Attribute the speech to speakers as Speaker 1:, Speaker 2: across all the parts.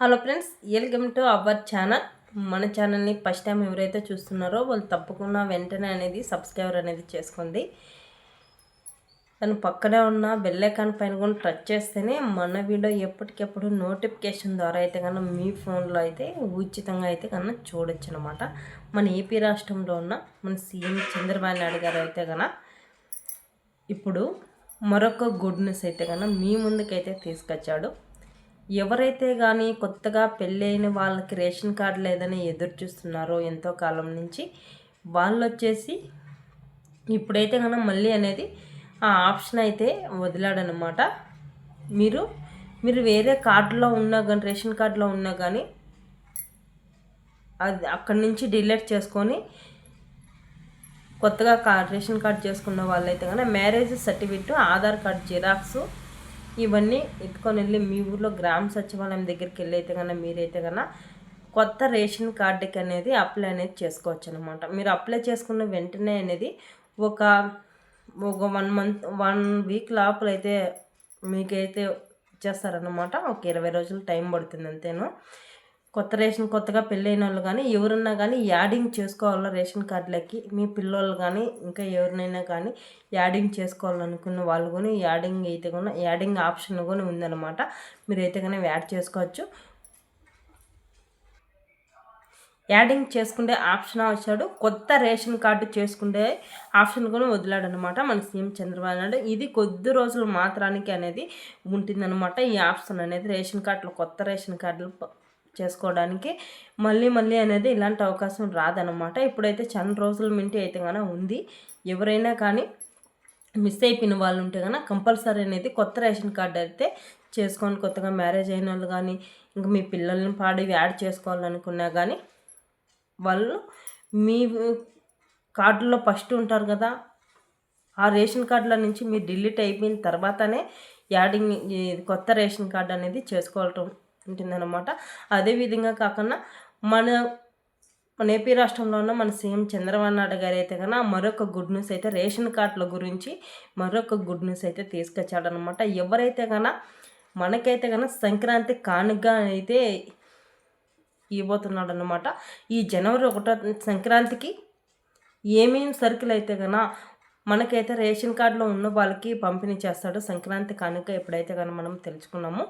Speaker 1: Hello friends welcome to our channel. మన ఛానల్ని first time ఎవరైతే చూస్తున్నారో వాళ్ళు తప్పకుండా వెంటనే అనేది సబ్స్క్రైబర్ అనేది చేసుకుంది తను పక్కనే ఉన్న బెల్లైకాన్ పైన కూడా టచ్ చేస్తేనే మన వీడియో ఎప్పటికెప్పుడు నోటిఫికేషన్ ద్వారా అయితే కన్నా మీ ఫోన్లో అయితే ఉచితంగా అయితే కన్నా చూడొచ్చు అనమాట మన ఏపీ రాష్ట్రంలో ఉన్న మన సీఎం చంద్రబాబు నాయుడు గారు అయితే కన్నా ఇప్పుడు మరొక గుడ్ న్యూస్ అయితే కన్నా మీ ముందుకైతే తీసుకొచ్చాడు. ఎవరైతే కానీ కొత్తగా పెళ్ళైన వాళ్ళకి రేషన్ కార్డు లేదని ఎదురు చూస్తున్నారో ఎంతో కాలం నుంచి వాళ్ళు వచ్చేసి ఇప్పుడైతే కనుక మళ్ళీ అనేది ఆ ఆప్షన్ అయితే వదిలాడనమాట. మీరు మీరు వేరే కార్డులో ఉన్నా కానీ రేషన్ కార్డులో ఉన్నా కానీ అది అక్కడి నుంచి డిలీట్ చేసుకొని కొత్తగా కార్డ్ రేషన్ కార్డ్ చేసుకున్న వాళ్ళైతే కనుక marriage certificate Aadhaar card xerox ఇవన్నీ ఎత్తుకొని వెళ్ళి మీ ఊర్లో గ్రామ సచివాలయం దగ్గరికి వెళ్ళి అయితే కన్నా మీరైతే కన్నా కొత్త రేషన్ కార్డుకి అనేది అప్లై అనేది చేసుకోవచ్చు అనమాట మీరు అప్లై చేసుకున్న వెంటనే అనేది ఒక ఒక వన్ మంత్ వన్ వీక్ లోపల అయితే మీకైతే ఇచ్చేస్తారనమాట ఒక ఇరవై రోజులు టైం పడుతుంది అంతేను. కొత్త రేషన్ కొత్తగా పెళ్ళైన వాళ్ళు కానీ ఎవరున్నా కానీ యాడింగ్ చేసుకోవాలా రేషన్ కార్డులకి? మీ పిల్లలు కానీ ఇంకా ఎవరినైనా కానీ యాడింగ్ చేసుకోవాలనుకున్న వాళ్ళు కూడా యాడింగ్ అయితే కూడా యాడింగ్ ఆప్షన్ కూడా ఉందన్నమాట. మీరైతే కానీ యాడ్ చేసుకోవచ్చు. యాడింగ్ చేసుకుంటే ఆప్షన్ వచ్చాడు. కొత్త రేషన్ కార్డు చేసుకుంటే ఆప్షన్ కూడా వదిలాడు అనమాట మన సీఎం చంద్రబాబు నాయుడు. ఇది కొద్ది రోజులు మాత్రానికి అనేది ఉంటుందన్నమాట ఈ ఆప్షన్ అనేది. రేషన్ కార్డులు కొత్త రేషన్ కార్డులు చేసుకోవడానికి మళ్ళీ మళ్ళీ అనేది ఇలాంటి అవకాశం రాదనమాట ఇప్పుడైతే చాలా రోజుల మింటి అయితే కనుక ఉంది. ఎవరైనా కానీ మిస్ అయిపోయిన వాళ్ళు ఉంటే కనుక కంపల్సరీ అనేది కొత్త రేషన్ కార్డు అయితే చేసుకొని కొత్తగా మ్యారేజ్ అయిన వాళ్ళు కానీ ఇంకా మీ పిల్లల్ని పాడివి యాడ్ చేసుకోవాలనుకున్నా కానీ వాళ్ళు మీ కార్డులో ఫస్ట్ ఉంటారు కదా ఆ రేషన్ కార్డుల నుంచి మీరు డిలీట్ అయిపోయిన తర్వాతనే యాడింగ్ కొత్త రేషన్ కార్డు అనేది చేసుకోవటం ఉంటుందన్నమాట. అదేవిధంగా కాకుండా మన మన ఏపీ రాష్ట్రంలో ఉన్న మన సీఎం చంద్రబాబు నాయుడు గారు అయితే కన్నా మరొక గుడ్ న్యూస్ అయితే రేషన్ కార్డుల గురించి మరొక గుడ్ న్యూస్ అయితే తీసుకొచ్చాడనమాట ఎవరైతే కన్నా మనకైతే కన్నా సంక్రాంతి కానుక అయితే ఇవ్వబోతున్నాడు అనమాట ఈ జనవరి ఒకటో సంక్రాంతికి ఏమేమి సరుకులు అయితే కన్నా మనకైతే రేషన్ కార్డులో ఉన్న వాళ్ళకి పంపిణీ చేస్తాడు సంక్రాంతి కానుక ఎప్పుడైతే కానీ మనం తెలుసుకున్నామో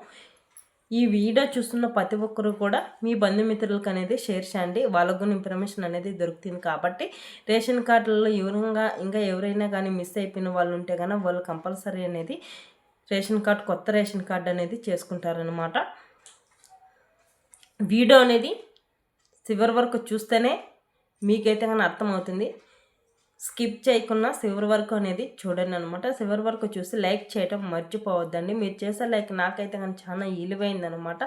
Speaker 1: ఈ వీడియో చూస్తున్న ప్రతి ఒక్కరు కూడా మీ బంధుమిత్రులకు అనేది షేర్ చేయండి. వాళ్ళకు ఇన్ఫర్మేషన్ అనేది దొరుకుతుంది కాబట్టి రేషన్ కార్డులలో ఎవరంగా ఇంకా ఎవరైనా కానీ మిస్ అయిపోయిన వాళ్ళు ఉంటే కానీ వాళ్ళు కంపల్సరీ అనేది రేషన్ కార్డు కొత్త రేషన్ కార్డు అనేది చేసుకుంటారనమాట వీడియో అనేది చివరి వరకు చూస్తేనే మీకైతే కానీ అర్థమవుతుంది. స్కిప్ చేయకుండా చివరి వరకు అనేది చూడండి అనమాట చివరి వరకు చూసి లైక్ చేయటం మర్చిపోవద్దండి. మీరు చేసే లైక్ నాకైతే కానీ చాలా ఇలువైందనమాట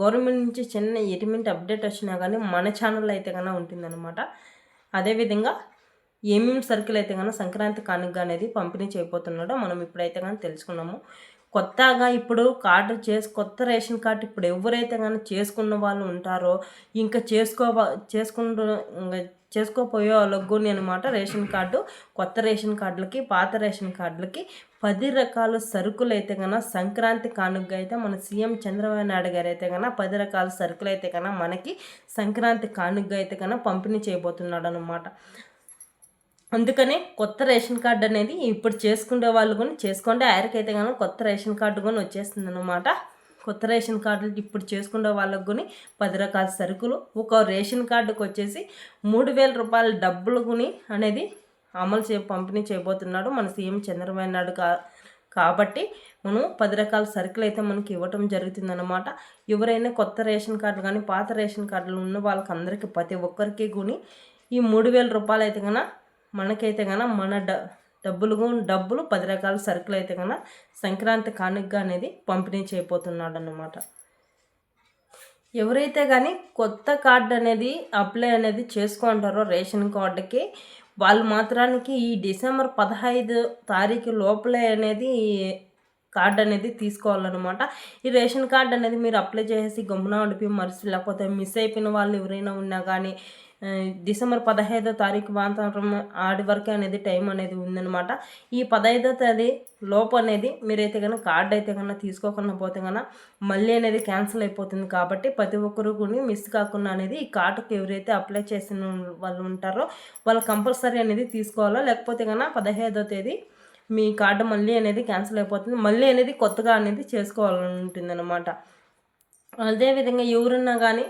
Speaker 1: గవర్నమెంట్ నుంచి చిన్న ఎటువంటి అప్డేట్ వచ్చినా కానీ మన ఛానల్ అయితే కన్నా ఉంటుందన్నమాట అదేవిధంగా ఏమేమి సరుకులు అయితే కానీ సంక్రాంతి కానుక అనేది పంపిణీ చేయబోతున్నాడో మనం ఇప్పుడైతే కానీ తెలుసుకున్నాము. కొత్తగా ఇప్పుడు కార్డు చేసి కొత్త రేషన్ కార్డు ఇప్పుడు ఎవరైతే కానీ చేసుకున్న వాళ్ళు ఉంటారో ఇంకా చేసుకో చేసుకుంటు చేసుకోపోయే వాళ్ళకు అనమాట రేషన్ కార్డు కొత్త రేషన్ కార్డులకి పాత రేషన్ కార్డులకి పది రకాల సరుకులు అయితే కన్నా సంక్రాంతి కానుకగా అయితే మన సీఎం చంద్రబాబు నాయుడు గారు అయితే కన్నా పది రకాల సరుకులు అయితే కన్నా మనకి సంక్రాంతి కానుకగా అయితే కన్నా పంపిణీ చేయబోతున్నాడు అనమాట అందుకనే కొత్త రేషన్ కార్డు అనేది ఇప్పుడు చేసుకునే వాళ్ళు కూడా చేసుకోండి. ఆయనకైతే కానీ కొత్త రేషన్ కార్డు కూడా వచ్చేస్తుంది అనమాట కొత్త రేషన్ కార్డులు ఇప్పుడు చేసుకునే వాళ్ళకు కొని పది రకాల సరుకులు ఒక రేషన్ కార్డుకు వచ్చేసి మూడు వేల రూపాయల డబ్బులు కొని అనేది అమలు చే పంపిణీ చేయబోతున్నాడు మన సీఎం చంద్రబాబు నాయుడు కా కాబట్టి మనం పది రకాల సరుకులు అయితే మనకి ఇవ్వటం జరుగుతుందన్నమాట. ఎవరైనా కొత్త రేషన్ కార్డు కానీ పాత రేషన్ కార్డులు ఉన్న వాళ్ళకి అందరికీ ప్రతి ఒక్కరికి కొని ఈ మూడు వేల రూపాయలు అయితే కన్నా మనకైతే కన్నా మన డ డబ్బులు డబ్బులు పది రకాల సరుకులు అయితే కన్నా సంక్రాంతి కానుకగా అనేది పంపిణీ చేయబోతున్నాడు అన్నమాట ఎవరైతే కానీ కొత్త కార్డు అనేది అప్లై అనేది చేసుకుంటారో రేషన్ కార్డుకి వాళ్ళు మాత్రానికి ఈ డిసెంబర్ పదహైదు తారీఖు లోపలే అనేది కార్డ్ అనేది తీసుకోవాలన్నమాట. ఈ రేషన్ కార్డ్ అనేది మీరు అప్లై చేసి గమ్మున ఉండిపోయి మరిచి లేకపోతే మిస్ అయిపోయిన వాళ్ళు ఎవరైనా ఉన్నా కానీ డిసెంబర్ పదహైదో తారీఖు మాత్రం ఆడి వరకే అనేది టైం అనేది ఉందన్నమాట. ఈ పదహైదో తేదీ లోపు అనేది మీరైతే కనుక కార్డ్ అయితే కన్నా తీసుకోకుండా పోతే కన్నా మళ్ళీ అనేది క్యాన్సిల్ అయిపోతుంది కాబట్టి ప్రతి ఒక్కరు కూడా మిస్ కాకుండా అనేది ఈ కార్డుకి ఎవరైతే అప్లై చేసిన వాళ్ళు ఉంటారో వాళ్ళు కంపల్సరీ అనేది తీసుకోవాలో? లేకపోతే కన్నా పదహైదో తేదీ మీ కార్డు మళ్ళీ అనేది క్యాన్సిల్ అయిపోతుంది. మళ్ళీ అనేది కొత్తగా అనేది చేసుకోవాలని ఉంటుంది అనమాట అదేవిధంగా ఎవరున్నా కానీ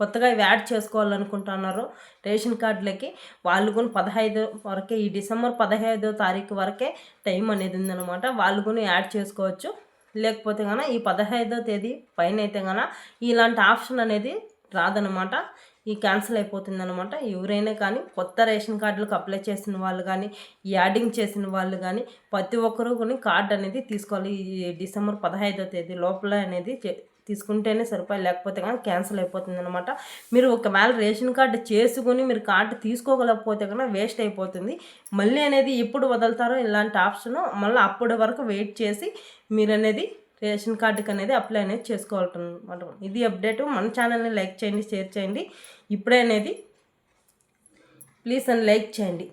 Speaker 1: కొత్తగా ఇవి యాడ్ చేసుకోవాలనుకుంటున్నారు రేషన్ కార్డులకి వాళ్ళు కూడా పదహైదు వరకే ఈ డిసెంబర్ పదహైదో తారీఖు వరకే టైం అనేది ఉందన్నమాట. వాళ్ళు కూడా యాడ్ చేసుకోవచ్చు. లేకపోతే కనుక ఈ పదహైదో తేదీ పైన అయితే కనుక ఇలాంటి ఆప్షన్ అనేది రాదనమాట ఈ క్యాన్సిల్ అయిపోతుంది అనమాట ఎవరైనా కానీ కొత్త రేషన్ కార్డులకు అప్లై చేసిన వాళ్ళు కానీ యాడింగ్ చేసిన వాళ్ళు కానీ ప్రతి ఒక్కరూ కూడా కార్డు అనేది తీసుకోవాలి. ఈ డిసెంబర్ పదహైదో తేదీ లోపల అనేది తీసుకుంటేనే సరిపోయి లేకపోతే కానీ క్యాన్సిల్ అయిపోతుంది అనమాట మీరు ఒకవేళ రేషన్ కార్డు చేసుకుని మీరు కార్డు తీసుకోగలకపోతే కన్నా వేస్ట్ అయిపోతుంది. మళ్ళీ అనేది ఎప్పుడు వదులుతారో ఇలాంటి ఆప్షన్ మళ్ళీ అప్పటి వరకు వెయిట్ చేసి మీరు అనేది రేషన్ కార్డుకి అనేది అప్లై అనేది చేసుకోవాలన్నమాట. ఇది అప్డేట్. మన ఛానల్ని లైక్ చేయండి షేర్ చేయండి. ఇప్పుడే అనేది ప్లీజ్ అని లైక్ చేయండి.